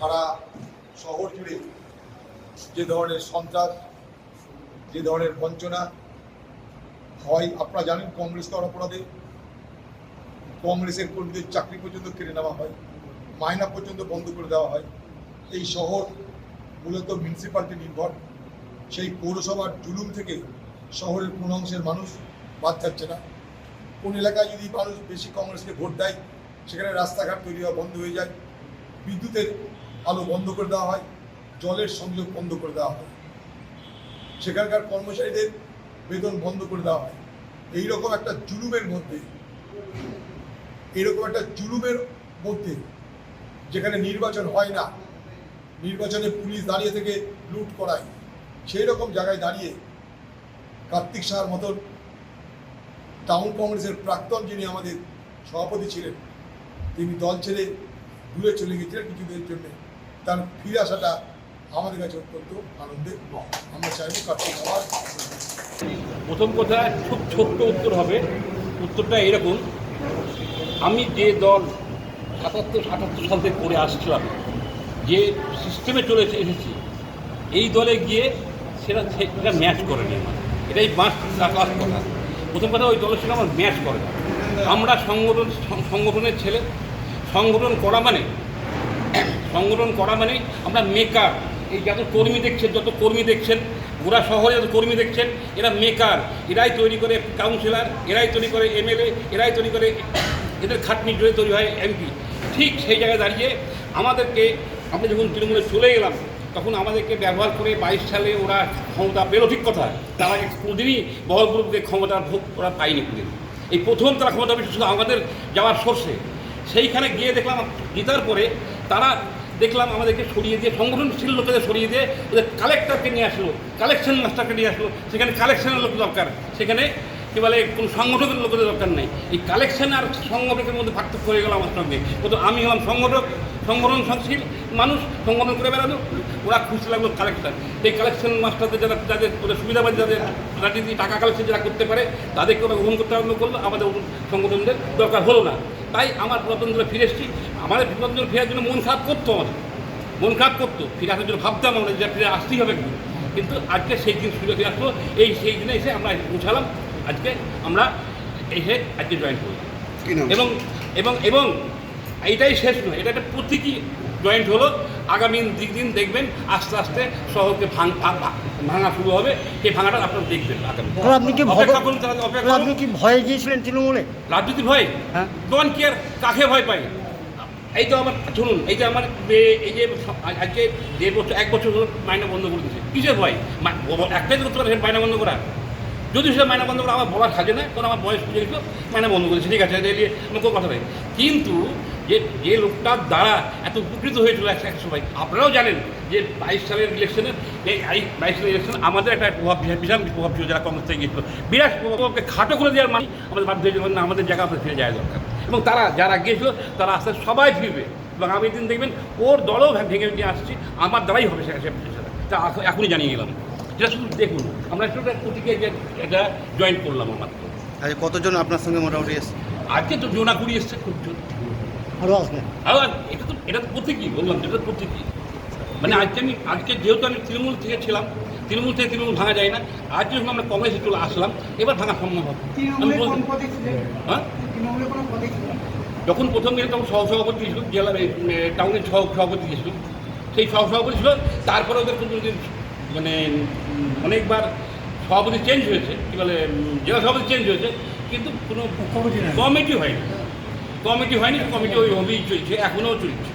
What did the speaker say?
সারা শহর জুড়ে যে ধরনের সন্ত্রাস, যে ধরনের বঞ্চনা হয়, আপনারা জানেন কংগ্রেস করার অপরাধে। কংগ্রেসের কর্মীদের চাকরি পর্যন্ত কেড়ে নেওয়া হয় মায়না পর্যন্ত বন্ধ করে দেওয়া হয়। এই শহর মূলত মিউনিসিপ্যালিটি নির্ভর। সেই পৌরসভার জুলুম থেকে শহরের কোন অংশের মানুষ বাদ যাচ্ছে না। কোন এলাকায় যদি মানুষ বেশি কংগ্রেসকে ভোট দেয়, সেখানে রাস্তাঘাট তৈরি হওয়া বন্ধ হয়ে যায়। বিদ্যুতের আলো বন্ধ করে দেওয়া হয়, জলের সংযোগ বন্ধ করে দেওয়া হয়। সেখানকার কর্মচারীদের বেতন বন্ধ করে দেওয়া হয়। এইরকম একটা জুলুমের মধ্যে এরকম একটা জুলুমের মধ্যে যেখানে নির্বাচন হয় না, নির্বাচনে পুলিশ দাঁড়িয়ে থেকে লুট করায় সেই রকম জায়গায় দাঁড়িয়ে কার্তিক সাহার মতন টাউন কংগ্রেসের প্রাক্তন যিনি আমাদের সভাপতি ছিলেন, তিনি দল ছেড়ে দূরে চলে গেছিলেন কিছুদিনের জন্য। তার ফিরে আসাটা আমাদের কাছে অত্যন্ত আনন্দের আমরা চাইব কার্তিক আবার প্রথম কথা, খুব ছোট্ট উত্তর হবে। উত্তরটা এরকম, আমি যে দল সাতাত্তর সাতাত্তর সাল থেকে করে আসছিলাম, যে সিস্টেমে চলে এসেছি, এই দলে গিয়ে সেটা সেটা ম্যাচ করেনি আমার। এটাই বাঁশ আকাশ কথা। প্রথম কথা, ওই দলের সঙ্গে আমার ম্যাচ করে আমরা সংগঠন সংগঠনের ছেলে, সংগঠন করা মানে সংগঠন করা মানে আমরা মেকার এই যত কর্মী দেখছেন, যত কর্মী দেখছেন গোড়া শহরে যত কর্মী দেখছেন, এরা মেকার এরাই তৈরি করে কাউন্সিলর এরাই তৈরি করে এমএলএ এরাই তৈরি করে এদের খাটনি জুড়ে তৈরি হয় এমপি ঠিক সেই জায়গায় দাঁড়িয়ে আমাদেরকে, আমরা যখন তৃণমূলে চলে গেলাম, তখন আমাদেরকে ব্যবহার করে বাইশ সালে ওরা ক্ষমতা পেল ঠিক কথা। তারা কোনোদিনই বহরপুরকে ক্ষমতার ভোগ ওরা পায়নি কোনোদিন। এই প্রথম তারা ক্ষমতা শুধু আমাদের যাওয়ার সোর্সে সেইখানে গিয়ে দেখলাম জেতার পরে তারা দেখলাম আমাদেরকে সরিয়ে দিয়ে, সংগঠনশীল লোকেদের সরিয়ে দিয়ে ওদের কালেক্টরকে নিয়ে আসলো কালেকশন মাস্টারকে নিয়ে আসলো। সেখানে কালেকশনের লোক দরকার। সেখানে কি বলে, কোনো সংগঠকের লোকেদের দরকার নেই। এই কালেকশন আর সংগঠকের মধ্যে পার্থক্য হয়ে গেল আমার সঙ্গে। কিন্তু আমি হলাম সংগঠক, সংগঠনশীল মানুষ, সংগঠন করে বেড়ানো, ওরা খুশি লাগল কালেকশন এই কালেকশন মাস্টারদের যারা, যাদের ওদের সুবিধাবাদী যাদের রাজনীতি টাকা কালেকশন যারা করতে পারে, তাদেরকে ওরা গ্রহণ করতে আরম্ভ করল। আমাদের সংগঠনদের দরকার হলো না। তাই আমার পুরাতন দলে ফিরে এসেছি। আমাদের পুরাতন দলে ফেরার জন্য মন খারাপ করতো আমাদের। মন খারাপ করতো। ফিরে আসার জন্য ভাবতাম আমরা যে ফিরে আসতেই হবে একদিন। কিন্তু আজকে সেই দিন সুযোগ ফিরে আসলো। এই সেই দিনে এসে আমরা পৌঁছালাম। আজকে আমরা এসে আজকে জয়েন করি এবং এবং এবং এইটাই শেষ নয়। এটা একটা প্রতীকী জয়েন্ট হলো। আগামী দিক দিন দেখবেন আস্তে আস্তে শহরকে ভাঙ শুরু হবে। সেই ভাঙাটা আপনারা দেখবেন আগামী আপনি কি অপেক্ষা করুন অপেক্ষা আপনি কি ভয়ে গিয়েছিলেন তৃণমূলে? রাজনীতি ভয়? হ্যাঁ। দোকান কি আর কাকে ভয় পাই এই তো আমার শুনুন এই যে আমার এই যে আজকে দেড় বছর এক বছর মাইনা বন্ধ করে দিয়েছে। কিসের ভয়? একটাই তো করতে পারে মাইনা বন্ধ করা যদি সে মাইনা বন্ধ করে আমার বলার সাজে না, কারণ আমার বয়স বুঝে গেছিল, মাইনা বন্ধ করেছে, ঠিক আছে এটা আমার কোনো কথা নেই কিন্তু যে যে লোকটার দ্বারা এত উপকৃত হয়েছিল এক এক সময়, আপনারাও জানেন যে বাইশ সালের ইলেকশনের এই বাইশ সালের ইলেকশন আমাদের একটা প্রভাব বিশাল- প্রভাব ছিল যারা কংগ্রেস থেকে গিয়েছিল। বিরাট প্রভাবকে খাটো করে দেওয়ার মানে আমাদের বাধ্য হয়েছিল না, আমাদের জায়গা আমাদের ফিরে যাওয়া দরকার। এবং তারা যারা গিয়েছিল, তারা আস্তে সবাই ফিরবে। এবং আমি দিন দেখবেন ওর দলও ভেঙে নিয়ে আসছি, আমার দ্বারাই হবে সেটা তা এখন- এখনই জানিয়ে গেলাম। সেটা শুধু দেখুন আমরা একটু প্রতীকে যে এটা জয়েন করলাম আমার। আচ্ছা কতজন আপনার সঙ্গে মোটামুটি এসছে? আজকে তো জোনা কুড়ি এসছে খুব জোর। আরও আসবেন আবার এটা তো এটা তো প্রতীকী বললাম এটা তো প্রতীকী। মানে আজকে আমি আজকে যেহেতু আমি তৃণমূল থেকে ছিলাম তৃণমূল থেকে তৃণমূল ভাঙা যায় না আজ যখন আমরা কংগ্রেসে চলে আসলাম এবার ভাঙা সম্ভব হবে। হ্যাঁ? যখন প্রথম গেলে তখন সহসভাপতি ছিল জেলা এই, এ, টাউনের সহ সভাপতি ছিল। সেই সহসভাপতি ছিল তারপরে ওদের কোনো দিন মানে অনেকবার সভাপতি চেঞ্জ হয়েছে কী বলে জেলা সভাপতি চেঞ্জ হয়েছে কিন্তু কোনো কমিটি হয়নি। কমিটি হয়নি কমিটি ওইভাবেই চলছে এখনও চলছে।